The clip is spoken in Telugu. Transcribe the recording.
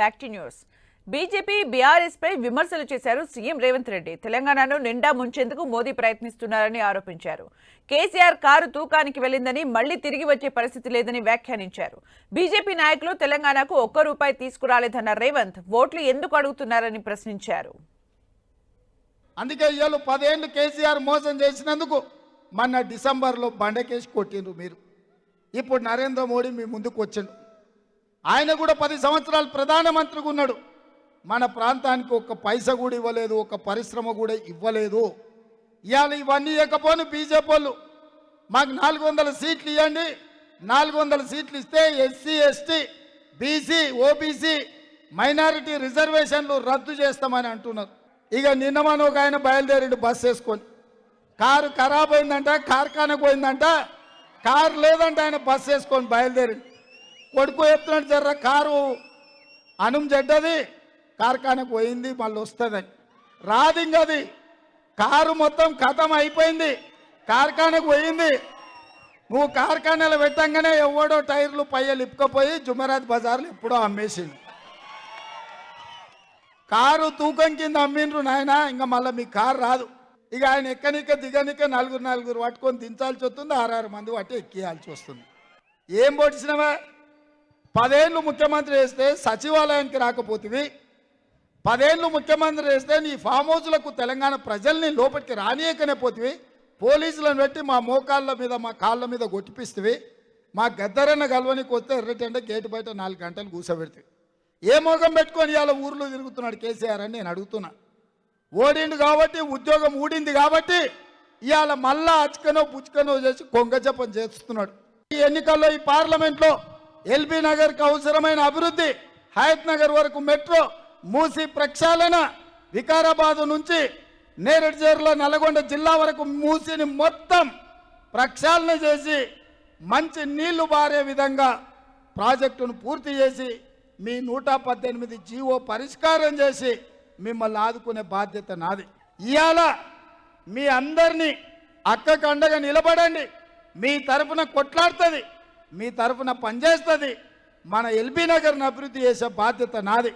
Back to news BJP BRS పై విమర్శలు చేశారు సీఎం రేవంత్ రెడ్డి. తెలంగాణను నిండా ముంచేందుకు మోదీ ప్రయత్నిస్తున్నారని ఆరోపించారు. కేసీఆర్ కారు తూకానికి వెళ్ళిందని మళ్ళీ తిరిగి వచ్చే పరిస్థితి లేదని వ్యాఖ్యానించారు. బీజేపీ నాయకులు తెలంగాణకు ఒక్క రూపాయి తీసుకురాలేదన్న రేవంత్ ఓట్లు ఎందుకు అడుగుతున్నారని ప్రశ్నించారు. అందుకే ఇవాళ పదేళ్ళు కేసీఆర్ మోసం చేసినందుకు మొన్న డిసెంబర్లో బండకేసి కొట్టిండ్రు మీరు. ఇప్పుడు నరేంద్ర మోడీ మీ ముందుకు వచ్చిండు. ఆయన కూడా పది సంవత్సరాలు ప్రధానమంత్రిగా ఉన్నాడు. మన ప్రాంతానికి ఒక్క పైస కూడా ఇవ్వలేదు ఒక పరిశ్రమ కూడా ఇవ్వలేదు. ఇవాళ ఇవన్నీ ఇవ్వకపోను బీజేపీ వాళ్ళు. మాకు నాలుగు వందల సీట్లు ఇవ్వండి. నాలుగు వందల సీట్లు ఇస్తే SC ST BC OBC minority రిజర్వేషన్లు రద్దు చేస్తామని అంటున్నారు. ఇక నిన్న మనం ఒక ఆయన బయలుదేరిండు బస్ వేసుకొని. కారు ఖరాబ్ అయిందంట కార్ఖానకు పోయిందంట. కారు లేదంట ఆయన బస్సు వేసుకొని బయలుదేరిండు. కొడుకు చెప్తున్నాడు జర్ర కారు. అనుం చెడ్డది కార్ఖానకు పోయింది మళ్ళీ వస్తుందని రాదు ఇంకది కారు మొత్తం ఖతం అయిపోయింది. కార్ఖానకు పోయింది. నువ్వు కార్ఖానాలో పెట్టంగానే ఎవడో టైర్లు పయ్యలు ఇప్పుకపోయి జుమరాత్ బజార్లు ఎప్పుడో అమ్మేసింది కారు తూకం కింద అమ్మిండ్రు నాయన ఇంకా మళ్ళీ మీ కారు రాదు. ఇక ఆయన ఎక్కనిక దిగనిక నలుగురు నలుగురు పట్టుకొని దించాల్సి వస్తుంది ఆరారు మంది పట్టి ఎక్కియాల్సి వస్తుంది. ఏం పొడిచినవా? పదేళ్ళు ముఖ్యమంత్రి వేస్తే సచివాలయానికి రాకపోతివి. పదేళ్ళు ముఖ్యమంత్రి వేస్తే నీ ఫామ్ హౌస్లకు తెలంగాణ ప్రజల్ని లోపలికి రానియకనే పోతివి. పోలీసులను పెట్టి మా మోకాళ్ళ మీద మా కాళ్ళ మీద కొట్టిపిస్తుంది మా గద్దరన్న గల్వనికి వస్తే ఎర్రటంటే గేటు బయట నాలుగు గంటలు కూర్చోబెడితే ఏ మోగం పెట్టుకొని ఇవాళ ఊర్లో తిరుగుతున్నాడు కేసీఆర్ అని నేను అడుగుతున్నా. ఓడిండు కాబట్టి ఉద్యోగం ఊడింది కాబట్టి ఇవాళ మళ్ళా అచ్చుకనో పుచ్చుకనో చేసి కొంగజపం చేస్తున్నాడు. ఈ ఎన్నికల్లో ఈ పార్లమెంట్లో ఎల్బీ నగర్కు అవసరమైన అభివృద్ధి హయత్ నగర్ వరకు మెట్రో మూసి ప్రక్షాళన వికారాబాద్ నుంచి నేరేడు చేరులో నల్గొండ జిల్లా వరకు మూసిని మొత్తం ప్రక్షాళన చేసి మంచి నీళ్ళు బారే విధంగా ప్రాజెక్టును పూర్తి చేసి మీ నూట పద్దెనిమిది జీవో పరిష్కారం చేసి మిమ్మల్ని ఆదుకునే బాధ్యత నాది. ఇవాళ మీ అందరినీ అక్కకు అండగా నిలబడండి. మీ తరఫున కొట్లాడుతుంది. మీ తరఫున పనిచేస్తుంది. మన ఎల్బీ నగర్ని అభివృద్ధి చేసే బాధ్యత నాది.